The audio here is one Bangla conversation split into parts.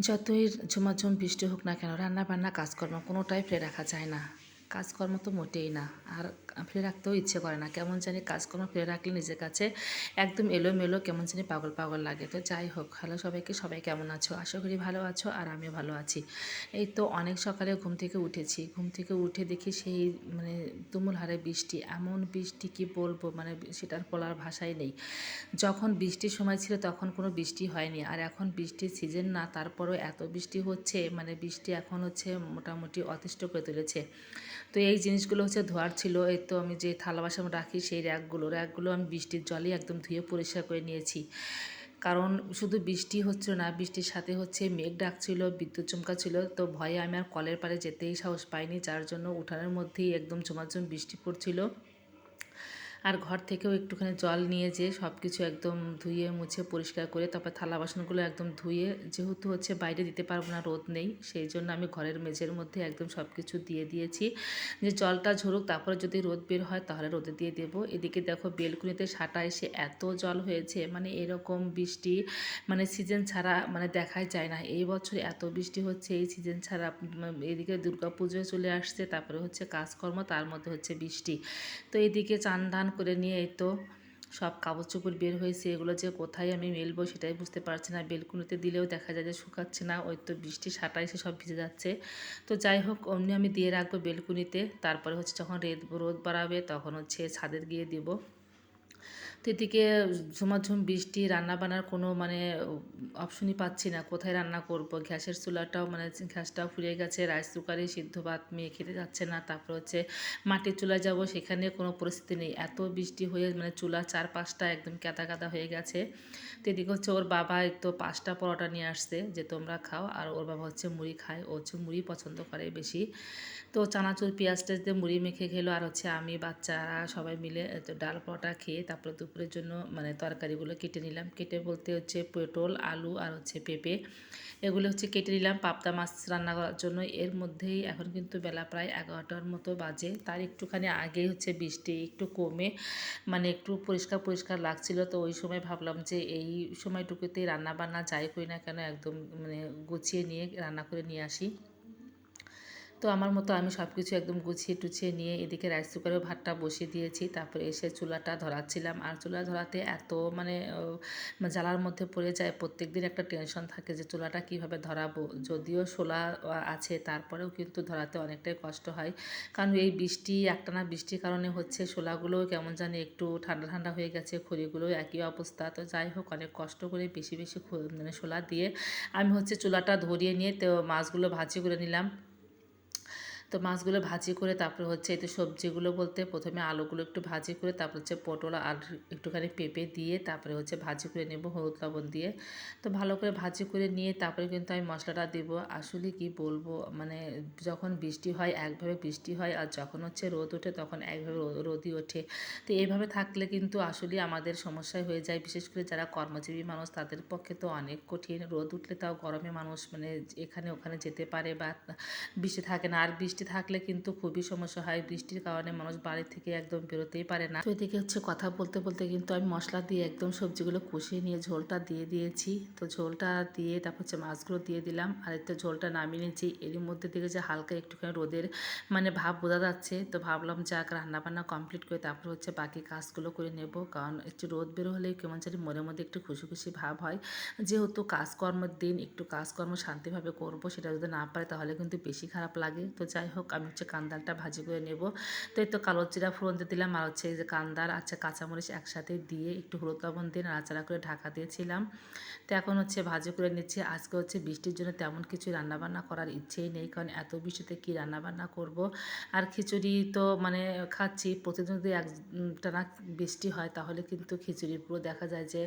যতই ঝমাঝম বৃষ্টি হোক না কেন রান্না বান্না কাজকর্ম কোনোটাই ফেলে রাখা যায় না। কাজকর্ম তো মোটেই না। আর ফেলে রাখতেও ইচ্ছে করে না। কেমন জানি কাজকর্ম ফেলে রাখলে নিজের কাছে একদম এলোমেলো, কেমন জানি পাগল পাগল লাগে। তো যাই হোক, হ্যালো সবাইকে, সবাই কেমন আছো? আশা করি ভালো আছো আর আমিও ভালো আছি। এই তো অনেক সকালে ঘুম থেকে উঠেছি। ঘুম থেকে উঠে দেখি সেই মানে তুমুল হারে বৃষ্টি। এমন বৃষ্টি কি বলব? মানে সেটার বলার ভাষাই নেই। যখন বৃষ্টির সময় ছিল তখন কোনো বৃষ্টি হয়নি। আর এখন বৃষ্টির সিজন না, তারপরেও এত বৃষ্টি হচ্ছে। মানে বৃষ্টি এখন হচ্ছে মোটামুটি অতিষ্ঠ করে তুলেছে। তো এই জিনিসগুলো হচ্ছে ধোয়ার ছিল। এই তো আমি যে থালা বাসন রাখি, সেই র্যাকগুলো র্যাকগুলো আমি বৃষ্টির জলেই একদম ধুয়ে পরিষ্কার করে নিয়েছি। কারণ শুধু বৃষ্টি হচ্ছে না, বৃষ্টির সাথে হচ্ছে মেঘ ডাকছিল, বিদ্যুৎ চমকা ছিল তো ভয়ে আমি আর কলের পাড়ে যেতেই সাহস পাইনি, যার জন্য উঠানের মধ্যেই একদম চমাচম বৃষ্টি পড়ছিল। আর ঘর থেকেও একটুখানি জল নিয়ে যেয়ে সব কিছু একদম ধুয়ে, মুছে, পরিষ্কার করে তারপর থালা বাসনগুলো একদম ধুয়ে, যেহেতু হচ্ছে বাইরে দিতে পারব না, রোদ নেই, সেই জন্য আমি ঘরের মেঝের মধ্যে একদম সব কিছু দিয়ে দিয়েছি। যে জলটা ঝরুক, তারপরে যদি রোদ বের হয় তাহলে রোদে দিয়ে দেবো। এদিকে দেখো বেলকুনিতে সাটা এসে এত জল হয়েছে মানে এরকম বৃষ্টি মানে সিজন ছাড়া মানে দেখাই যায় না। এই বছর এত বৃষ্টি হচ্ছে, এই সিজন ছাড়া এদিকে দুর্গা পুজো চলে আসছে, তারপরে হচ্ছে কাজকর্ম, তার মধ্যে হচ্ছে বৃষ্টি। তো এদিকে চান করে নিয়ে এই তো সব কাগজ চোপড় বের হয়েছে, এগুলো যে কোথায় আমি মেলবো সেটাই বুঝতে পারছি না। বেলকুনিতে দিলেও দেখা যায় যে শুকাচ্ছে না, ওই তো বৃষ্টি সাঁটা এসে সব ভিজে যাচ্ছে। তো যাই হোক, অমনি আমি দিয়ে রাখব বেলকুনিতে, তারপরে হচ্ছে যখন রেদ রোদ বাড়াবে তখন হচ্ছে ছাদের গিয়ে দিব। তো এদিকে ঝুমাঝুম বৃষ্টি রান্না বান্নার কোনো মানে অপশনই পাচ্ছি না। কোথায় রান্না করব? গ্যাসের চুলাটাও মানে গ্যাসটাও ফুরিয়ে গেছে রাইস কুকারে সিদ্ধ ভাত মেয়ে খেতে যাচ্ছে না। তারপর হচ্ছে মাটির চুলা যাব, সেখানে কোনো পরিস্থিতি নেই। এত বৃষ্টি হয়ে মানে চুলা চার পাঁচটা একদম কাদা কাদা হয়ে গেছে। তো এদিকে হচ্ছে ওর বাবা তো পাঁচটা পরোটা নিয়ে আসছে, যে তোমরা খাও। আর ওর বাবা হচ্ছে মুড়ি খায়। ও হচ্ছে মুড়ি পছন্দ করে বেশি। তো চানাচুর, পেঁয়াজ টেজ দিয়ে মুড়ি মেখে খেলো। আর হচ্ছে আমি, বাচ্চারা সবাই মিলে তো ডাল, পরোটা খেয়ে তারপরে দুপুরের জন্য মানে তরকারিগুলো কেটে নিলাম। কেটে বলতে হচ্ছে পটল, আলু আর হচ্ছে পেঁপে। এগুলো হচ্ছে কেটে নিলাম, পাবদা মাছ রান্না করার জন্য। এর মধ্যেই এখন কিন্তু বেলা প্রায় এগারোটার মতো বাজে। তার একটুখানি আগেই হচ্ছে বৃষ্টি একটু কমে মানে একটু পরিষ্কার পরিষ্কার লাগছিল। তো ওই সময় ভাবলাম যে এই সময়টুকুতেই রান্না বান্না যাই করি না কেন একদম মানে গুছিয়ে নিয়ে রান্না করে নিয়ে আসি। তো আমার মতো আমি সব কিছু একদম গুছিয়ে টুছিয়ে নিয়ে এদিকে রাইস কুকারেও ভাতটা বসিয়ে দিয়েছি, তারপরে এসে চুলাটা ধরাচ্ছিলাম। আর চুলা ধরাতে এত মানে জ্বালার মধ্যে পড়ে যায় প্রত্যেক দিন একটা টেনশন থাকে যে চুলাটা কীভাবে ধরাবো। যদিও শোলা আছে, তারপরেও কিন্তু ধরাতে অনেকটাই কষ্ট হয়। কারণ এই বৃষ্টি, একটানা বৃষ্টির কারণে হচ্ছে শোলাগুলো কেমন জানি একটু ঠান্ডা ঠান্ডা হয়ে গেছে, খড়িগুলোও একই অবস্থা। তো যাই হোক, অনেক কষ্ট করে বেশি বেশি মানে শোলা দিয়ে আমি হচ্ছে চুলাটা ধরিয়ে নিয়ে তো, মাছগুলো ভাজি করে নিলাম। তো মাছগুলো ভাজি করে তারপরে হচ্ছে এতে সবজিগুলো বলতে প্রথমে আলুগুলো একটু ভাজি করে তারপর হচ্ছে পটল আর একটুখানি পেঁপে দিয়ে তারপরে হচ্ছে ভাজি করে নেব, হলুদ লবণ দিয়ে। তো ভালো করে ভাজি করে নিয়ে তারপরে কিন্তু আমি মশলাটা দেব। আসলে কি বলব মানে যখন বৃষ্টি হয় একভাবে বৃষ্টি হয় আর যখন হচ্ছে রোদ ওঠে তখন একভাবে রোদই ওঠে। তো এইভাবে থাকলে কিন্তু আসলে আমাদের সমস্যায় হয়ে যায়। বিশেষ করে যারা কর্মজীবী মানুষ তাদের পক্ষে তো অনেক কঠিন। রোদ উঠলে তাও গরমে মানুষ মানে এখানে ওখানে যেতে পারে বা বৃষ্টি থাকে না। আর বৃষ্টি বৃষ্টি থাকলে কিন্তু খুবই সমস্যা হয়। বৃষ্টির কারণে মানুষ বাড়ি থেকে একদম বেরোতেই পারে না। তো এদিকে হচ্ছে কথা বলতে বলতে কিন্তু আমি মশলা দিয়ে একদম সবজিগুলো কষিয়ে নিয়ে ঝোলটা দিয়ে দিয়েছি। তো ঝোলটা দিয়ে তারপর হচ্ছে মাছগুলো দিয়ে দিলাম। আর একটু ঝোলটা নামিয়ে নিয়েছি। এর মধ্যে থেকে যে হালকা একটুখানি রোদের মানে ভাব বোঝা যাচ্ছে। তো ভাবলাম যাক রান্নাবান্না কমপ্লিট করে তারপর হচ্ছে বাকি কাজগুলো করে নেব। কারণ একটু রোদ বের হলে কেমন জানি মনের মধ্যে একটু খুশি খুশি ভাব হয়। যেহেতু কাজকর্মের দিন, একটু কাজকর্ম শান্তিভাবে করব সেটা যদি না পারে তাহলে কিন্তু বেশি খারাপ লাগে। তো যাই হোক, আমি হচ্ছে কান্দালটা ভাজি করে নেব। তো এই তো কালো জিরা ফোড়ন দিয়ে দিলাম, আর হচ্ছে এই যে কান্দার আচ্ছা কাঁচামরিচ একসাথে দিয়ে একটু হলুদ লবণ দিয়ে নাড়াচাড়া করে ঢাকা দিয়েছিলাম। তো এখন হচ্ছে ভাজি করে নিচ্ছি। আজকে হচ্ছে বৃষ্টির জন্য তেমন কিছু রান্নাবান্না করার ইচ্ছেই নেই, কারণ এত বৃষ্টিতে কী রান্নাবান্না করব? আর খিচুড়ি তো মানে খাচ্ছি, প্রতিদিন যদি এক টানা বৃষ্টি হয় তাহলে কিন্তু খিচুড়ি পুরো দেখা যায় যে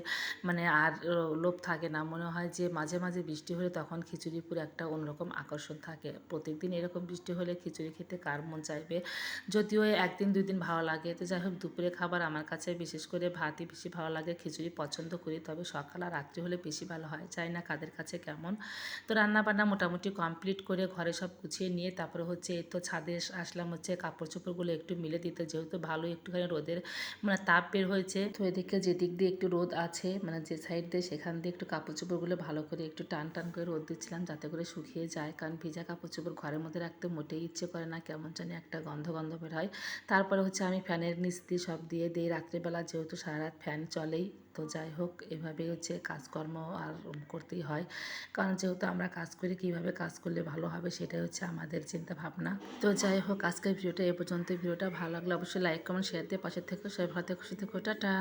মানে আর লোভ থাকে না। মনে হয় যে মাঝে মাঝে বৃষ্টি হলে তখন খিচুড়ি পুরো একটা অন্যরকম আকর্ষণ থাকে। প্রত্যেকদিন এরকম বৃষ্টি হলে হলে খিচুড়ি খেতে কার মন চাইবে? যদিও একদিন দুই দিন ভালো লাগে। তো যাই হোক দুপুরে খাবার আমার কাছে বিশেষ করে ভাতই বেশি ভালো লাগে, খিচুড়ি পছন্দ করি। তবে সকাল আর রাত্রি হলে বেশি ভালো হয়। চাই না কাদের কাছে কেমন। তো রান্না বান্না মোটামুটি কমপ্লিট করে ঘরে সব গুছিয়ে নিয়ে তারপরে হচ্ছে এই তো ছাদে আসলাম হচ্ছে কাপড় চোপড়গুলো একটু মিলে দিতে। যেহেতু ভালো একটুখানি রোদের মানে তাপ বের হয়েছে, তো এদিকে যেদিক দিয়ে একটু রোদ আছে মানে যে সাইড দিয়ে সেখান দিয়ে একটু কাপড় চোপড়গুলো ভালো করে একটু টান টান করে রোদ দিচ্ছিলাম যাতে করে শুকিয়ে যায়। কারণ ভিজা কাপড় চোপড় ঘরের মধ্যে রাখতে মোটেই ইচ্ছে করে না কেমন জানি একটা গন্ধ গন্ধ বের হয়। তারপরে হচ্ছে আমি ফ্যানের নিচ দিয়ে সব দিয়ে দিই। রাত্রিবেলা যেহেতু সারা রাত ফ্যান চলেই, তো যাই হোক, এভাবে হচ্ছে কাজকর্ম আর করতেই হয়। কারণ যেহেতু আমরা কাজ করি, কীভাবে কাজ করলে ভালো হবে সেটাই হচ্ছে আমাদের চিন্তা ভাবনা তো যাই হোক, আজকের ভিডিওটা এ পর্যন্ত ভিডিওটা ভালো লাগলে অবশ্যই লাইক কমেন্ট শেয়ার দিয়ে পাশে থেকে। সবাই ভালো থেকে খুশি থেকে। টাটা!